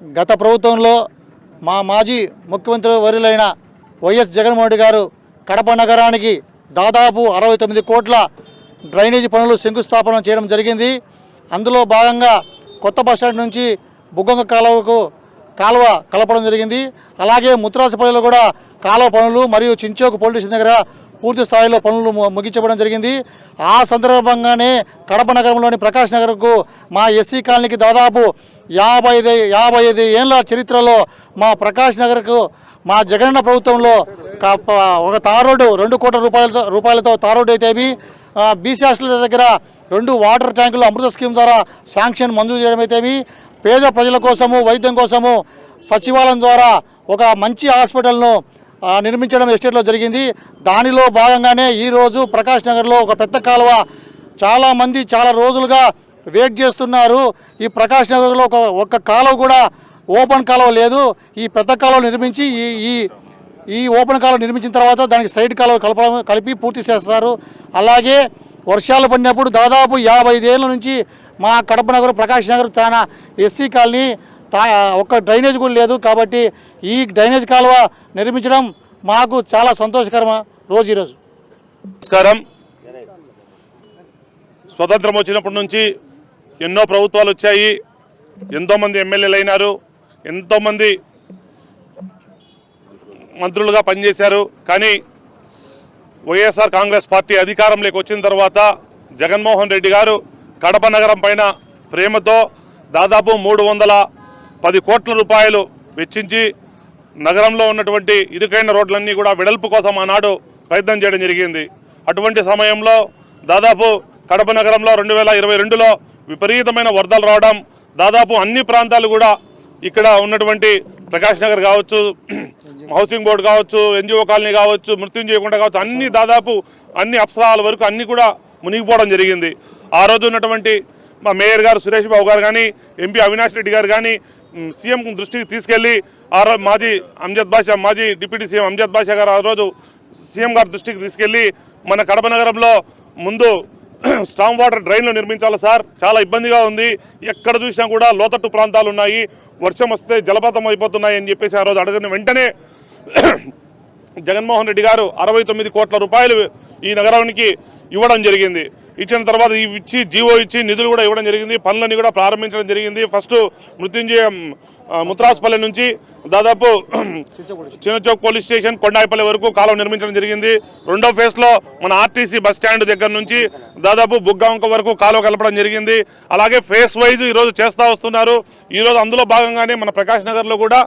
గత ప్రభుత్వంలో మా మాజీ ముఖ్యమంత్రి వర్యులైన వైఎస్ జగన్మోహన్ రెడ్డి గారు కడప నగరానికి దాదాపు అరవై తొమ్మిది కోట్ల డ్రైనేజీ పనులు శంకుస్థాపన చేయడం జరిగింది. అందులో భాగంగా కొత్త బస్టాండ్ నుంచి బుగ్గొంగ కాలువకు కాలువ కలపడం జరిగింది. అలాగే ముత్రాసపల్లిలో కూడా కాలువ పనులు మరియు చించోకు పోలీస్ స్టేషన్ దగ్గర పూర్తి స్థాయిలో పనులు ముగించబడడం జరిగింది. ఆ సందర్భంగానే కడప నగరంలోని ప్రకాష్ నగర్కు మా ఎస్సీ కాలనీకి దాదాపు యాభై ఐదు యాభై ఐదు ఏళ్ళ చరిత్రలో మా ప్రకాష్ నగర్కు మా జగనన్న ప్రభుత్వంలో ఒక తార్ రోడ్డు రెండు కోట్ల రూపాయలతో రూపాయలతో తార్ రోడ్డు అయితేమి బీసీ హాస్టల్ దగ్గర రెండు వాటర్ ట్యాంకులు అమృత స్కీమ్ ద్వారా శాంక్షన్ మంజూరు చేయడం పేద ప్రజల కోసము వైద్యం కోసము సచివాలయం ద్వారా ఒక మంచి హాస్పిటల్ను నిర్మించడం ఎస్టేట్లో జరిగింది. దానిలో భాగంగానే ఈరోజు ప్రకాష్ నగర్లో ఒక పెద్ద కాలువ చాలామంది చాలా రోజులుగా వెయిట్ చేస్తున్నారు. ఈ ప్రకాష్ నగర్లో ఒక ఒక్క కాలువ కూడా ఓపెన్ కాలువ లేదు. ఈ పెద్ద కాలువ నిర్మించి ఈ ఈ ఈ ఓపెన్ కాలువ నిర్మించిన తర్వాత దానికి సైడ్ కాలువ కలపడం కలిపి పూర్తి చేస్తారు. అలాగే వర్షాలు పడినప్పుడు దాదాపు యాభై ఐదేళ్ళ నుంచి మా కడప నగర్ ప్రకాష్ నగర్ తన ఎస్సీ కాలనీ తా ఒక్క డ్రైనేజ్ కూడా లేదు కాబట్టి ఈ డ్రైనేజ్ కాలువ నిర్మించడం మాకు చాలా సంతోషకరమ రోజు ఈరోజు నమస్కారం. స్వతంత్రం వచ్చినప్పటి నుంచి ఎన్నో ప్రభుత్వాలు వచ్చాయి. ఎంతోమంది ఎమ్మెల్యేలు అయినారు. ఎంతోమంది మంత్రులుగా పనిచేశారు. కానీ వైఎస్ఆర్ కాంగ్రెస్ పార్టీ అధికారంలోకి వచ్చిన తర్వాత జగన్మోహన్ రెడ్డి గారు కడప నగరం పైన ప్రేమతో దాదాపు మూడు వందల పది కోట్ల రూపాయలు వెచ్చించి నగరంలో ఉన్నటువంటి ఇరుకైన రోడ్లన్నీ కూడా వెడల్పు కోసం ఆనాడు ప్రయత్నం చేయడం జరిగింది. అటువంటి సమయంలో దాదాపు కడప నగరంలో రెండు వేల ఇరవై రెండులో విపరీతమైన వరదలు రావడం దాదాపు అన్ని ప్రాంతాలు కూడా ఇక్కడ ఉన్నటువంటి ప్రకాష్ నగర్ కావచ్చు హౌసింగ్ బోర్డు కావచ్చు ఎన్జిఓ కాలనీ కావచ్చు మృత్యుం చేయకుండా కావచ్చు అన్ని దాదాపు అన్ని అప్సరాల వరకు అన్ని కూడా మునిగిపోవడం జరిగింది. ఆ రోజు ఉన్నటువంటి మా మేయర్ గారు సురేష్ బాబు గారు కానీ ఎంపీ అవినాష్ రెడ్డి గారు కానీ సీఎం దృష్టికి తీసుకెళ్ళి ఆ రోజు మాజీ అంజద్ బాషా మాజీ డిప్యూటీ సీఎం అంజద్ బాషా గారు ఆ రోజు సీఎం గారి దృష్టికి తీసుకెళ్ళి మన కడప నగరంలో ముందు స్టామ్ వాటర్ డ్రైన్లు నిర్మించాలి సార్. చాలా ఇబ్బందిగా ఉంది. ఎక్కడ చూసినా కూడా లోతట్టు ప్రాంతాలు ఉన్నాయి. వర్షం వస్తే జలపాతం అయిపోతున్నాయి అని చెప్పేసి ఆ రోజు అడగని వెంటనే జగన్మోహన్ రెడ్డి గారు అరవై తొమ్మిది కోట్ల రూపాయలు ఈ నగరానికి ఇవ్వడం జరిగింది. ఇచ్చిన తర్వాత ఇవి ఇచ్చి జీవో ఇచ్చి నిధులు కూడా ఇవ్వడం జరిగింది. పనులన్నీ కూడా ప్రారంభించడం జరిగింది. ఫస్ట్ మృత్యుంజయ ముత్రాసుపల్లి నుంచి దాదాపు చిన్నచౌక్ పోలీస్ స్టేషన్ కొండాయిపల్లి వరకు కాలువ నిర్మించడం జరిగింది. రెండో ఫేజ్లో మన ఆర్టీసీ బస్ స్టాండ్ దగ్గర నుంచి దాదాపు బుగ్గవంక వరకు కాలువ కలపడం జరిగింది. అలాగే ఫేస్ వైజ్ ఈరోజు చేస్తూ వస్తున్నారు. ఈరోజు అందులో భాగంగానే మన ప్రకాష్ నగర్లో కూడా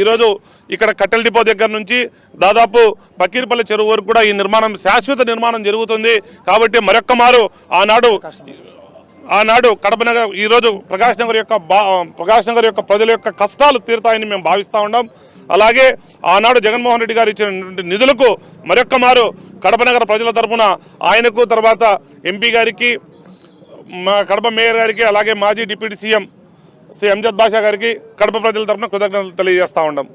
ఈరోజు ఇక్కడ కట్టెల డిపో దగ్గర నుంచి దాదాపు పకీర్పల్లి చెరువు వరకు కూడా ఈ నిర్మాణం శాశ్వత నిర్మాణం జరుగుతుంది. కాబట్టి మరొక్క మారు ఆనాడు ఆనాడు కడప నగర్ ఈరోజు ప్రకాష్ నగర్ యొక్క బా ప్రకాష్ నగర్ యొక్క ప్రజల యొక్క కష్టాలు తీరుతాయని మేము భావిస్తూ ఉన్నాం. అలాగే ఆనాడు జగన్మోహన్ రెడ్డి గారు ఇచ్చిన నిధులకు మరొక్క మారు కడప నగర ప్రజల తరపున ఆయనకు తర్వాత ఎంపీ గారికి మా కడప మేయర్ గారికి అలాగే మాజీ డిప్యూటీ సీఎం శ్రీ అంజద్ బాషా గారికి కడప ప్రజల తరపున కృతజ్ఞతలు తెలియజేస్తా ఉన్నాం